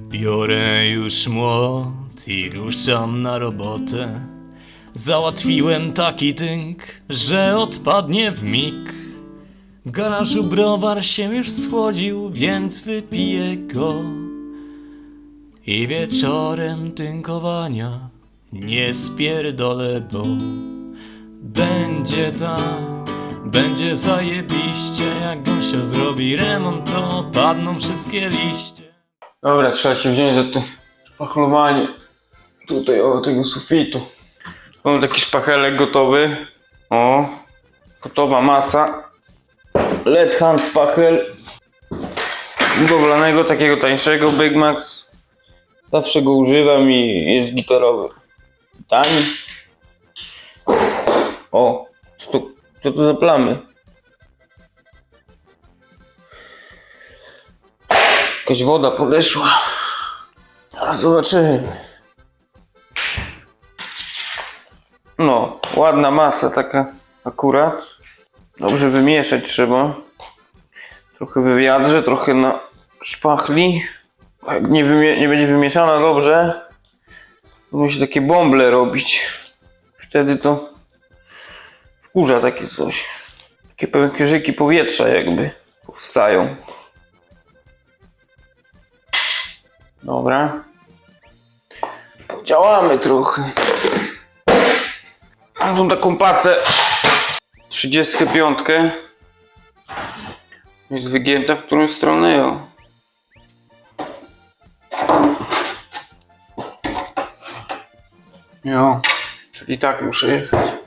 Biorę już młot i ruszam na robotę. Załatwiłem taki tynk, że odpadnie w mig. W garażu browar się już schłodził, więc wypiję go. I wieczorem tynkowania nie spierdolę, bo będzie tak, będzie zajebiście. Jak Gosia zrobi remont, to padną wszystkie liście. Dobra, trzeba się wziąć za to szpachlowanie tutaj o tego sufitu. Mam taki szpachelek gotowy. O, gotowa masa. Led hand spachel. Budowlanego, takiego tańszego, Big Max. Zawsze go używam i jest gitarowy. Tani. O, co to, co to za plamy? Jakaś woda podeszła. Zaraz zobaczymy. No, ładna masa taka akurat. Dobrze wymieszać trzeba. Trochę we wiadrze, trochę na szpachli. Jak nie, nie będzie wymieszana dobrze, to musi takie bąble robić. Wtedy to wkurza takie coś. Takie pęcherzyki powietrza jakby powstają. Dobra. Działamy trochę. Mam tą taką pacę 35. Jest wygięta w którą stronę ją. Jo, czyli tak muszę jechać.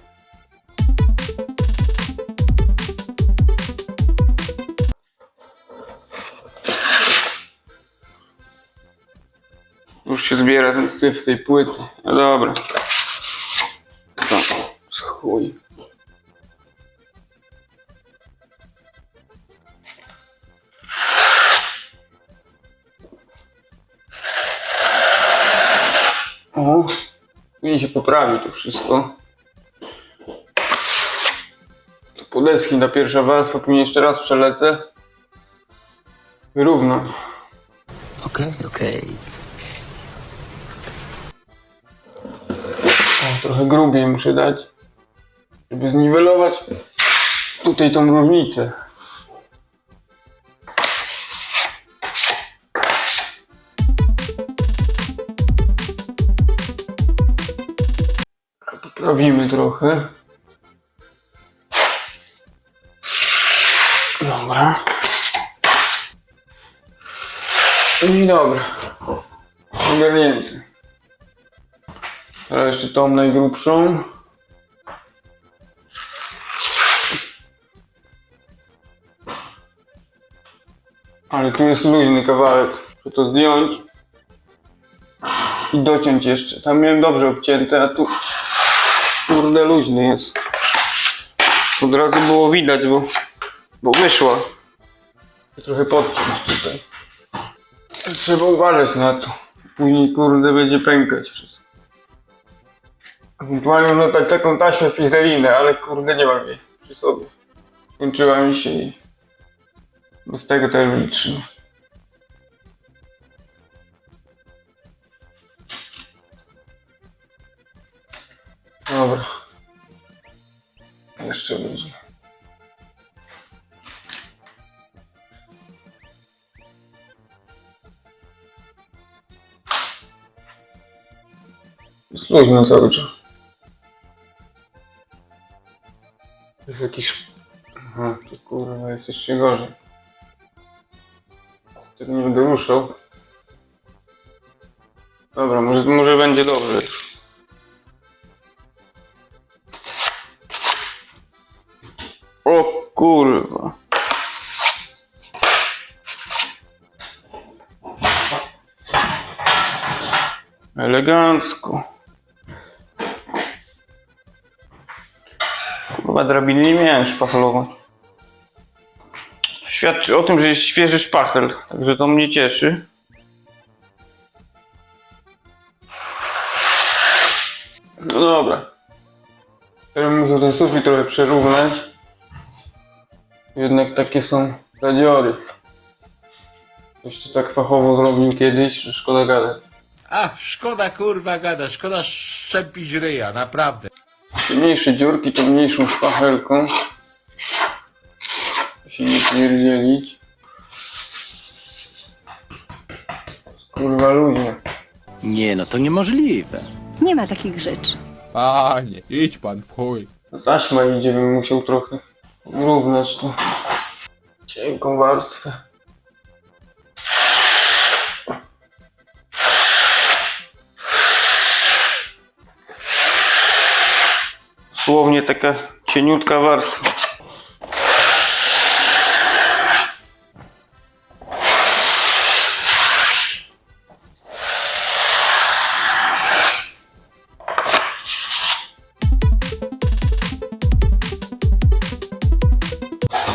Już się zbiera ten syf z tej płyty. No dobra. Chuj. O, nie się poprawi to wszystko. To po deski na pierwsza warstwa, później jeszcze raz przelecę. Wyrównam. Okej, okej. O, trochę grubiej muszę dać, żeby zniwelować tutaj tą różnicę. Poprawimy trochę. Dobra. I dobra. Ogarnięty. Teraz jeszcze tą najgrubszą. Ale tu jest luźny kawałek. Muszę to zdjąć. I dociąć jeszcze. Tam miałem dobrze obcięte, a tu kurde luźny jest. Od razu było widać, bo, bo wyszła. Trochę podciąć tutaj. Trzeba uważać na to. Później kurde będzie pękać wszystko. Ewentualnie no tak, taką taśmę fizelinę, ale kurde nie mam jej przy sobie. Kończyła mi się i bez tego też wytrzymam. Dobra. Jeszcze luźno. Jest luźno cały czas. Jest jakiś... Aha, to kurwa jest jeszcze gorzej. Wtedy nie będę ruszał. Dobra, może, może będzie dobrze. O kurwa. Elegancko. Chyba drabiny nie miałem szpachlować. Świadczy o tym, że jest świeży szpachel, także to mnie cieszy. No dobra. Teraz muszę ten sufit trochę przerównać. Jednak takie są radziory. Ktoś to tak fachowo zrobił kiedyś, że szkoda gadać. Ach, szkoda kurwa gada, szkoda szczepić ryja, naprawdę. Te mniejsze dziurki to mniejszą szpachelką. Się nie pierdzielić. Kurwa ludzie. Nie, no to niemożliwe. Nie ma takich rzeczy. Panie, idź pan w chuj. Ta taśma idzie, bym musiał trochę równać tu cienką warstwę. Słownie taka cieniutka warstwa.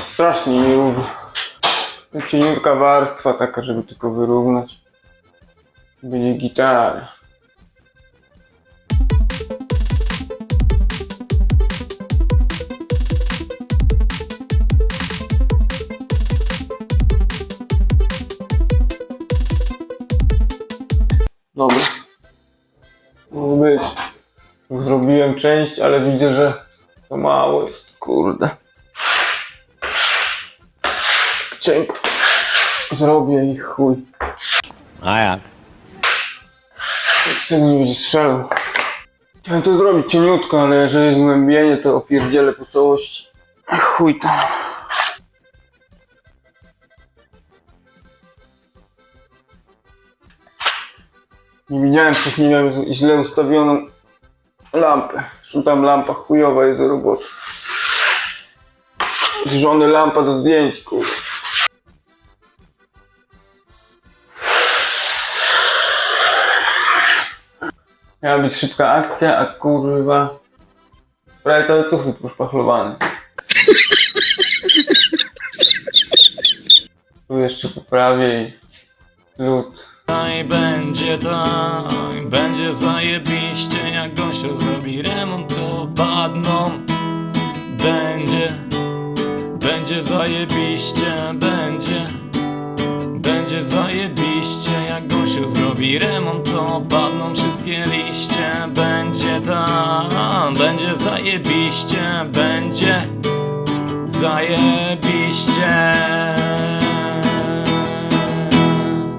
Strasznie nierówno. Cieniutka warstwa taka, żeby tylko wyrównać. Będzie gitara. Dobra. Mógł być. Zrobiłem część, ale widzę, że to mało jest. Kurde. Cienko. Zrobię ich chuj. A jak? Chcę nie będzie strzelał. Chciałem to zrobić cieniutko, ale jeżeli jest głębienie, to opierdzielę po całości. Chuj tam. Nie widziałem, wcześniej miałem źle ustawioną lampę. Tam lampa chujowa jest do roboty. Z żony lampa do zdjęć, kurwa. Miała być szybka akcja, a kurwa... Prawie cały sufit poszpachlowany. Tu jeszcze poprawię i... Lód. Będzie tak, będzie zajebiście Jak gościo zrobi remont to padną. Będzie, będzie zajebiście Będzie, będzie zajebiście Jak gościo zrobi remont to padną wszystkie liście. Będzie tak, będzie zajebiście Będzie zajebiście